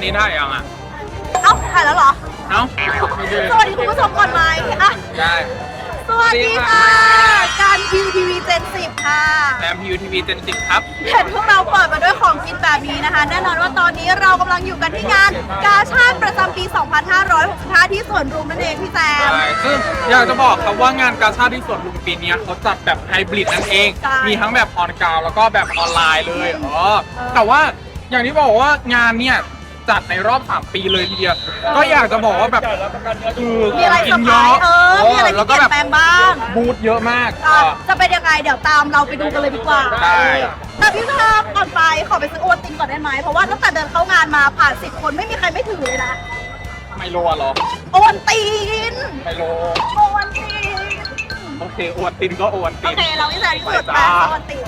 นนี้ได้ยังอะ เอ้าถ่ายแล้วเหรอ เอ้าไม่ได้สวัสดีคุณผู้ชมก่อนไหมอะ ได้ สวัสดีค่ะ การพิวทีวีเจนสิบค่ะแรมพียูทีวีเจนสิบครับ เห็นพวกเราเปิดมาด้วยของกินแบบนี้นะคะ แน่นอนว่าตอนนี้เรากำลังอยู่กันที่งาน กาชาติประจำปี 2565 ที่สวนรุมนั่นเองพี่แจม ใช่ซึ่งอยากจะบอกครับว่างานกาชาติที่สวนลุมปีเนี้ยเขาจัดแบบไฮบริดนั่นเอง ใช่มีทั้งแบบออนกราวแล้วก็แบบออนไลน์เลยเออแต่ว่าอย่างที่บอกว่างานเนี่ย จัดในรอบ 3 ปีเลยทีเดียว ก็อยากจะบอกว่าแบบคือมีอะไรกิเซอร์นไพรเยอะส์เออ มีอะไรแล้ที่วเปก็ลี่ยแบบนแปลงบ้างบูธเยอะมาก อะเออจะเป็นยังไงเดี๋ยวตามเราไปดูกันเลยดีกว่าได้ แต่พี่ทามก่อนไปขอไปซื้อโอวัลตินก่อนได้ไหมเพราะว่าตั้งแต่เดินเข้างานมาผ่านสิบคนไม่มีใครไม่ถือเลยนะ ไมโลอะเหรอ โอวัลติน ไมโล โอวัลติน โอเคอวนตินก็อวนโอติน เค เราที่แสนที่สุดไปแปจ้าโอวัลติน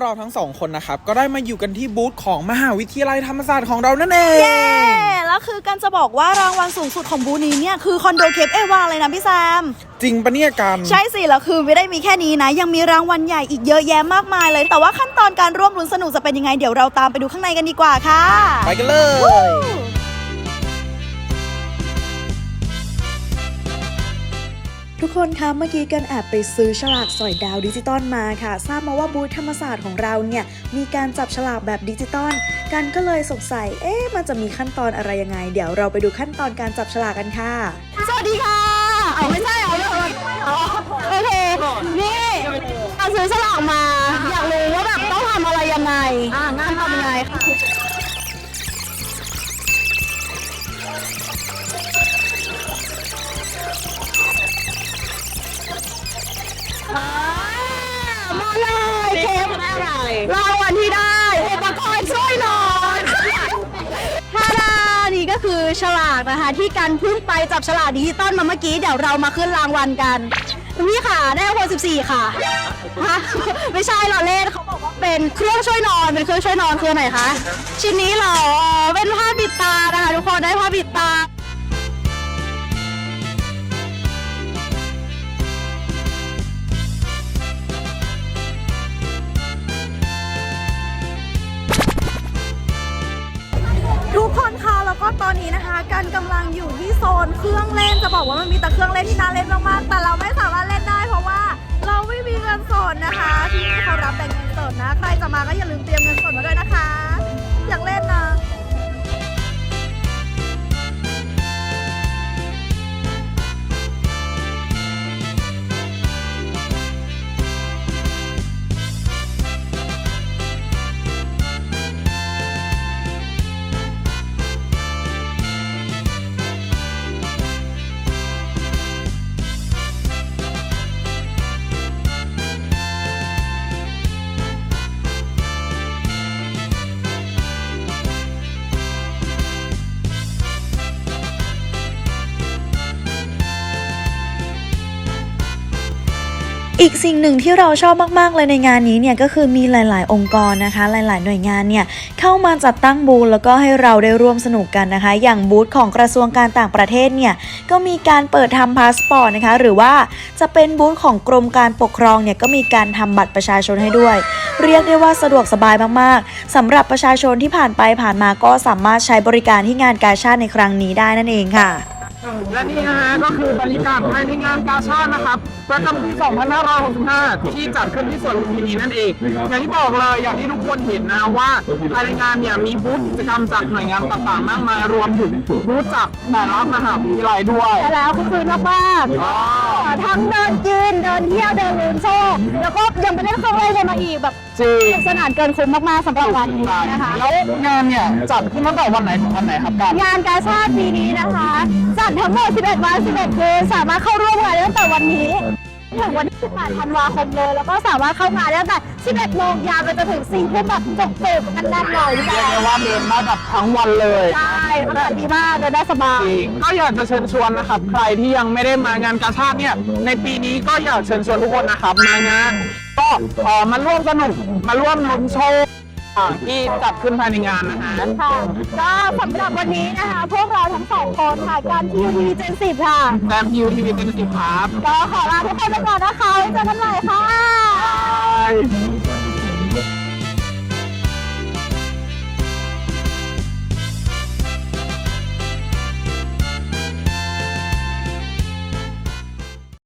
วกเราทั้งสองคนนะครับ ก็ได้มาอยู่กันที่บูธของมหาวิทยาลัยธรรมศาสตร์ของเรานั่นเอง เย้ แล้วคือกันจะบอกว่ารางวัลสูงสุดของบูธนี้เนี่ย คือคอนโดเคปเอวาเลยนะพี่แซม จริงปะเนี่ยกัน ใช่สิ แล้วคือไม่ได้มีแค่นี้นะ ยังมีรางวัลใหญ่อีกเยอะแยะมากมายเลย แต่ว่าขั้นตอนการร่วมรุ้นสนุกจะเป็นยังไงเดี๋ยวเราตามไปดูข้างในกันดีกว่าค่ะ ไปกันเลย ทุกคนคะเมื่อกี้กันแอบไปซื้อฉลากสอยดาวดิจิตอลมาค่ะ ทราบมาว่าบูธธรรมศาสตร์ของเราเนี่ยมีการจับฉลากแบบดิจิตอลกันก็เลยสงสัย เอ๊ะมันจะมีขั้นตอนอะไรยังไง เดี๋ยวเราไปดูขั้นตอนการจับฉลากกันค่ะ สวัสดีค่ะ เอาไม่ใช่เอาเลยเอาโอเค นี่เอาซื้อฉลากมา อยากรู้ว่าแบบต้องทำอะไรยังไงอ่างานทำยังไงค่ะ ฉลากนะคะ ที่กันเพิ่งไปจับฉลากดิจิตอลมาเมื่อกี้เดี๋ยวเรามาขึ้นรางวัลกันพี่ค่ะได้คน14 ค่ะฮะไม่ใช่เราเล่นเขาบอกว่าเป็นเครื่องช่วยนอนเป็นเครื่องช่วยนอนคืออนไหนคะชิ้นนี้เหรออ๋อเป็นผ้าปิดตานะคะทุกคนได้ผ้าปิดตา โซนเครื่องเล่นจะบอกว่ามันมีแต่เครื่องเล่นที่น่าเล่นมากๆ แต่เราไม่สามารถเล่นได้เพราะว่าเราไม่มีเงินสดนะคะที่นี่เขารับแต่เงินสดนะ ใครจะมาก็อย่าลืมเตรียมเงินสดมาด้วยนะคะ อยากเล่นนะ อีกสิ่งหนึ่งที่เราชอบมากๆเลยในงานนี้เนี่ยก็คือมีหลาย ๆ องค์กรนะคะ หลาย ๆ หน่วยงานเนี่ยเข้ามาจัดตั้งบูธแล้วก็ให้เราได้ร่วมสนุกกันนะคะ อย่างบูธของกระทรวงการต่างประเทศเนี่ยก็มีการเปิดทำพาสปอร์ตนะคะหรือว่าจะเป็นบูธของกรมการปกครองเนี่ยก็มีการทำบัตรประชาชนให้ด้วย เรียกได้ว่าสะดวกสบายมากๆสำหรับประชาชนที่ผ่านไปผ่านมาก็สามารถใช้บริการที่งานกาชาติในครั้งนี้ได้นั่นเองค่ะ และนี่นะฮะก็คือบรรยากาศภายในงานกาชาตินะครับประจำปี2565 ที่จัดขึ้นที่สวนลุมพินีนั่นเอง อย่างที่บอกเลยอย่างที่ทุกคนเห็นนะว่าภายในงานเนี่ยมีบูธกิจกรรมจากหน่วยงานต่างๆมากมายรวมถึงบูธจากแต่ละมหาวิทยาลัยด้วยแล้วก็คือมากๆทั้งเดินยืนเดินเที่ยวเดินลืมโชค แล้วก็ยังไปเล่นเครื่องเล่นกันมาอีกแบบจริงสนุกสนานเกินคุ้มมากๆสำหรับวันนี้นะคะ แล้วงานเนี่ยจัดขึ้นตั้งแต่วันไหนถึงวันไหนครับกัน งานกาชาติปีนี้นะคะ จัดทั้งหมด 11 วัน 11 คืน สามารถเข้าร่วมงานได้ตั้งแต่วันนี้ ถึงวันที่18ธันวาคมเลย แล้วก็สามารถเข้างานได้ตั้งแต่11โมงยาวไปจนถึง4ทุ่มแบบจบเต็มกันแน่นเลยเรียกได้ว่าเดินมาแบบทั้งวันเลยใช่อากาศดีมากเดินได้สบายก็อยากจะเชิญชวนนะครับ ใครที่ยังไม่ได้มางานกาชาติเนี่ย ในปีนี้ก็อยากเชิญชวนทุกคนนะครับมางานก็เอ่อมาร่วมสนุกมาร่วมลุ้นโชว์ อ่าที่จัดขึ้นภายในงานนะฮะค่ะก็สำหรับวันนี้นะคะ พวกเราทั้งสองคนค่ะการทีวีเจนสิบค่ะ แซมฮิวทีวีเป็นสิบครับก็ขอลาทุกคนไปก่อนนะคะไว้เจอกันใหม่ค่ะ บาย